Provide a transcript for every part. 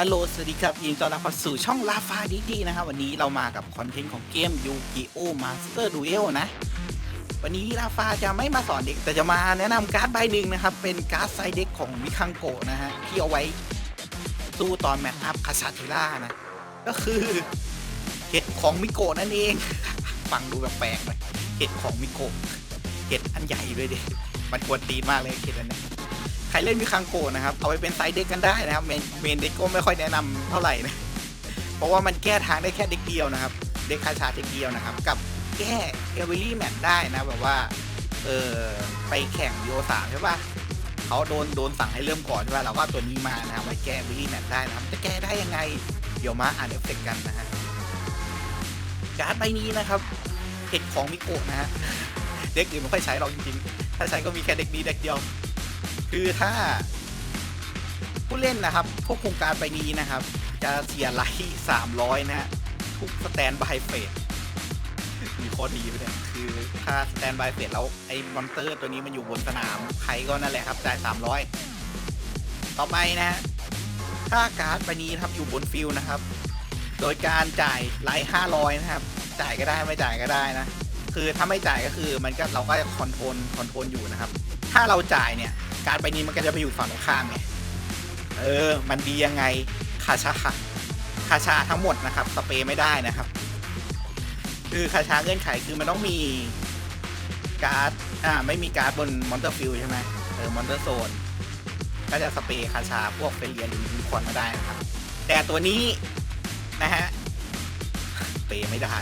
ฮัลโหล สวัสดีครับยินดีต้อนรับเข้าสู่ช่องลาฟาดีดีนะครับ วันนี้เรามากับคอนเทนต์ของเกมยูกิโอมาสเตอร์ดูเอลนะ วันนี้ลาฟาจะไม่มาสอนเด็ก แต่จะมาแนะนำการ์ดใบหนึ่งนะครับ เป็นการ์ดไซเด็กของมิคังโกะนะฮะ ที่เอาไว้สู้ตอนแมตช์อัพคาชาเทล่านะ ก็คือเห็ดของมิโกะนั่นเอง ฟังดูแบบแปลกเลยเห็ดของมิโกะเห็ดอันใหญ่ด้วยดิมันควรตีมากเลยเห็ดอันเนี้ย รเล่นมิคังโกนะครับ เอาไปเป็นไซด์เด็กกันได้นะครับ เมนเมนเด็กก็ไม่ค่อยแนะนำเท่าไหร่นะ เพราะว่ามันแก้ทางได้แค่เด็กเดียวนะครับ เด็กคาชาเด็กเดียวนะครับ กับแก้เอเวอรี่แมทได้นะแบบว่า เออไปแข่งโยสามใช่ปะเขาโดนโดนสั่งให้เริ่มก่อนใช่ปะเราก็ตัวนี้มานะครับไปแก้เอเวอรี่แมทได้นะครับ จะแก้ได้ยังไง เดี๋ยวมาอ่านเอฟเฟกต์กันนะฮะ การ์ดใบนี้นะครับเห็ดของมิโกะนะฮะ เด็กอื่นไม่ค่อยใช้หรอกจริงๆ ถ้าใช้ก็มีแค่เด็กนี้เด็กเดียว คือถ้า ผู้เล่นนะครับควบคุมการไปนี้นะครับ จะเสียไลท์สามร้อยนะฮะทุกสแตนบายเฟสมีข้อดีไปเนี่ยคือถ้าสแตนบายเฟสแล้วไอ้มอนสเตอร์ตัวนี้มันอยู่บนสนามใครก็นั่นแหละครับจ่ายสามร้อยต่อไปนะฮะถ้าการ์ดใบนี้ครับอยู่บนฟิลนะครับ โดยการจ่ายไลท์ห้าร้อยนะครับ จ่ายก็ได้ไม่จ่ายก็ได้นะ คือถ้าไม่จ่ายก็คือมันก็เราก็จะคอนโทรลคอนโทรลอยู่นะครับ ถ้าเราจ่ายเนี่ย การไปนี้มันก็จะไปอยู่ฝั่งตรงข้ามไงเออ มันดียังไงคาชาคาชาทั้งหมดนะครับ สเปรย์ไม่ได้นะครับ คือคาชาเงื่อนไขคือมันต้องมีการ์ดอ่าไม่มีการ์ดบนมอนเตอร์ฟิลใช่ไหมเออมอนเตอร์โซนก็จะสเปรย์คาชาพวกเฟรเลียนหรือยูนิคอนมาได้นะครับ แต่ตัวนี้นะฮะสเปย์ไม่ได้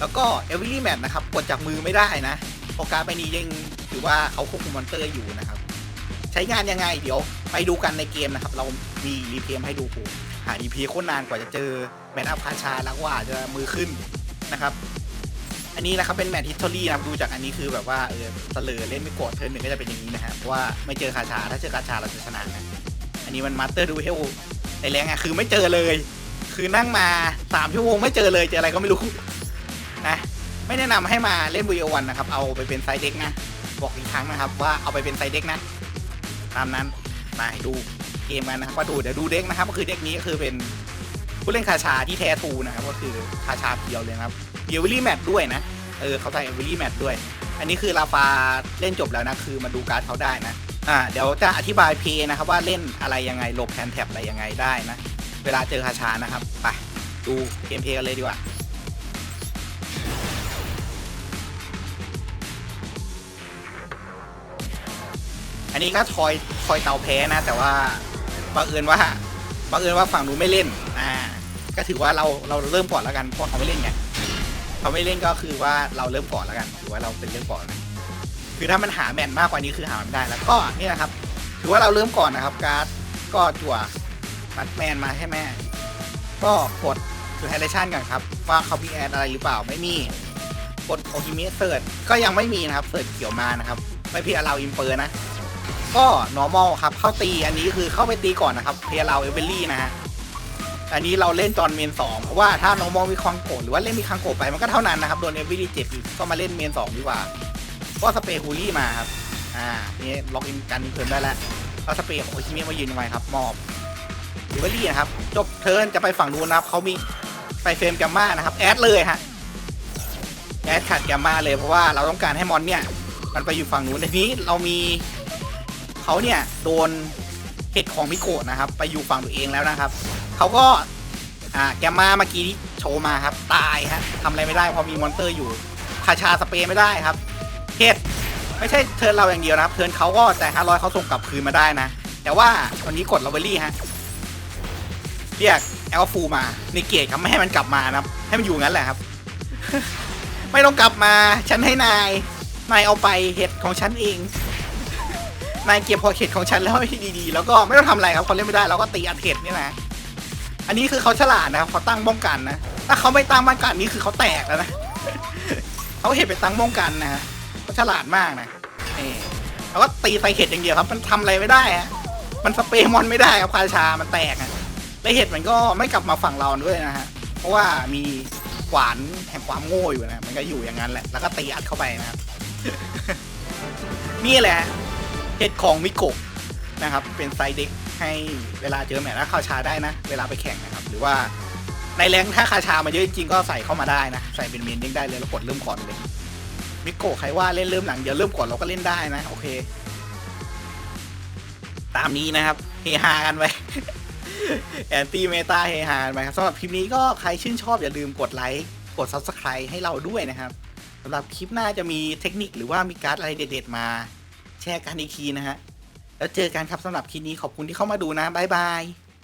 แล้วก็เอวิลี่แมทนะครับกดจากมือไม่ได้นะเพราะการ์ดใบนี้ยังถือว่าเขาควบคุมมอนเตอร์อยู่นะครับ ใช้งานยังไง เดี๋ยวไปดูกันในเกมนะครับ เรามีรีเพลย์ให้ดูโหหารีเพลย์โคตรนานกว่าจะเจอแมตช์อัพคาชาแล้วกว่าจะมือขึ้นนะครับ อันนี้นะครับเป็นแมตช์ฮิสตอรี่นะครับดูจากอันนี้คือแบบว่าเออเสลอเล่นไม่กดเทิร์นหนึ่งก็จะเป็นอย่างนี้นะฮะเพราะว่าไม่เจอคาชาถ้าเจอคาชาเราจะชนะนะอันนี้มันมาสเตอร์ดูเฮลในแรงอะคือไม่เจอเลย คือนั่งมาสามชั่วโมงไม่เจอเลยเจออะไรก็ไม่รู้นะไม่แนะนำให้มาเล่นวีโอวันนะครับ เอาไปเป็นไซเด็กนะ บอกอีกครั้งนะครับว่าเอาไปเป็นไซเด็กนะ ตามนั้นมาดูเกมกันนะครับว่าดูเดี๋ยวดูเด็กนะครับ ก็คือเด็กนี้ก็คือเป็นผู้เล่นคาชาที่แท้ทูนะครับ ก็คือคาชาเพียวเลยครับเอวิลี่แมทด้วยนะเออเขาใส่เอวิลี่แมทด้วย อันนี้คือลาฟาเล่นจบแล้วนะคือมาดูการ์ดเขาได้นะอ่าเดี๋ยวจะอธิบายเพย์นะครับว่าเล่นอะไรยังไงหลบแพนแท็บอะไรยังไงได้นะ เวลาเจอคาชานะครับไปดูเกมเพลย์กันเลยดีกว่า นนี้ก็ทอยทอยเตาแพ้นะ แต่ว่าบังเอิญว่าบังเอิญว่าฝั่งนู้นไม่เล่น อ่า ก็ถือว่าเราเราเริ่มก่อนแล้วกันเพราะเขาไม่เล่นไงเขาไม่เล่นก็คือว่าเราเริ่มก่อนแล้วกันถือว่าเราเป็นเริ่มก่อนนะคือถ้ามันหาแมนมากกว่านี้คือหาไม่ได้แล้วก็นี่นะครับ ถือว่าเราเริ่มก่อนนะครับ การ์ดก็จั่วบัตแมนมาให้แม่ ก็กดคือไฮไลชันกันครับ ว่าเขามีแอดอะไรหรือเปล่าไม่มีกดโอคิเมสเซิร์ชก็ยังไม่มีนะครับเสิร์ชเขียวมานะครับ ไม่พี่เราอินเปอร์นะ ก็ normal ครับ เข้าตีอันนี้คือเข้าไปตีก่อนนะครับเพียเราเอเวอรี่นะฮะ อันนี้เราเล่นตอนเมนสองเพราะว่าถ้า normal มีคังโกะหรือว่าเล่นมีคังโกะไปมันก็เท่านั้นนะครับ โดนเอเวอรี่เจ็บอีกก็มาเล่นเมนสองดีกว่า ก็สเปรย์ฮูลี่มาครับ อ่า นี่ล็อกอินกันเพิ่มได้แล้วเอาสเปรย์ของโอชิเมะมายืนไว้ครับ มอบเอเวอรี่นะครับ จบเทิร์นจะไปฝั่งนู้นนะครับเขามีไปเฟรมแกมมานะครับ แอดเลยฮะ แอดขัดแกมมาเลยเพราะว่าเราต้องการให้มอนเนี่ย มันไปอยู่ฝั่งนู้นทีนี้เรามี เขาเนี่ยโดนเห็ดของมิโกะนะครับ ไปอยู่ฝั่งตัวเองแล้วนะครับ เขาก็อ่าแกมมาเมื่อกี้ที่โชว์มาครับ ตายฮะทำอะไรไม่ได้เพราะมีมอนเตอร์อยู่คาชาสเปรย์ไม่ได้ครับเห็ดไม่ใช่เทิร์นเราอย่างเดียวนะครับ เทิร์นเขาก็แต่ห้าร้อยเขาส่งกลับคืนมาได้นะ แต่ว่าวันนี้กดลาเวลลี่ฮะเรียกแอลฟูมาในเกียรครับไม่ให้มันกลับมานะครับ ให้มันอยู่งั้นแหละครับ ไม่ต้องกลับมา ฉันให้นาย นายเอาไปเห็ดของฉันเอง นายเก็บพอเขตของฉันแล้วให้ดีๆ แล้วก็ไม่ต้องทำอะไรครับคนเล่นไม่ได้เราก็ตีอัดเห็ดนี่นะอันนี้คือเขาฉลาดนะครับเขาตั้งป้องกันนะถ้าเขาไม่ตั้งป้องกันนี่คือเขาแตกแล้วนะเขาเห็นไปตั้งป้องกันนะฮะเขาฉลาดมากนะนี่แล้วก็ตีใส่เห็ดอย่างเดียวครับ มันทำอะไรไม่ได้ฮะมันสเปรย์มอนไม่ได้ครับคาชา มันแตกอะและเห็ดมันก็ไม่กลับมาฝั่งเราด้วยนะฮะ เพราะว่ามีขวานแห่งความโง่อยู่นะ มันก็อยู่อย่างนั้นแหละ แล้วก็ตีอัดเข้าไปนะครับ นี่แหละ เห็ดของมิโกะนะครับ เป็นไซส์เด็กให้เวลาเจอแมตช์แล้วคาชาได้นะ เวลาไปแข่งนะครับ หรือว่าในแรงถ้าคาชามาเยอะจริงก็ใส่เข้ามาได้นะ ใส่เป็นเมนเด้งได้เลยแล้วกดเริ่มก่อนเลย มิโกะใครว่าเล่นเริ่มหลังเดี๋ยวเริ่มก่อนเราก็เล่นได้นะ โอเค ตามนี้นะครับเฮฮากันไปแอนตี้เมตาเฮฮากันไปครับสำหรับคลิปนี้ก็ใครชื่นชอบอย่าลืมกดไลค์กด Subscribe ให้เราด้วยนะครับสำหรับคลิปหน้าจะมีเทคนิคหรือว่ามีการ์ดอะไรเด็ดๆมา แชร์กันอีกทีนะฮะ แล้วเจอกันครับสำหรับคลิปนี้ขอบคุณที่เข้ามาดูนะบ๊ายบาย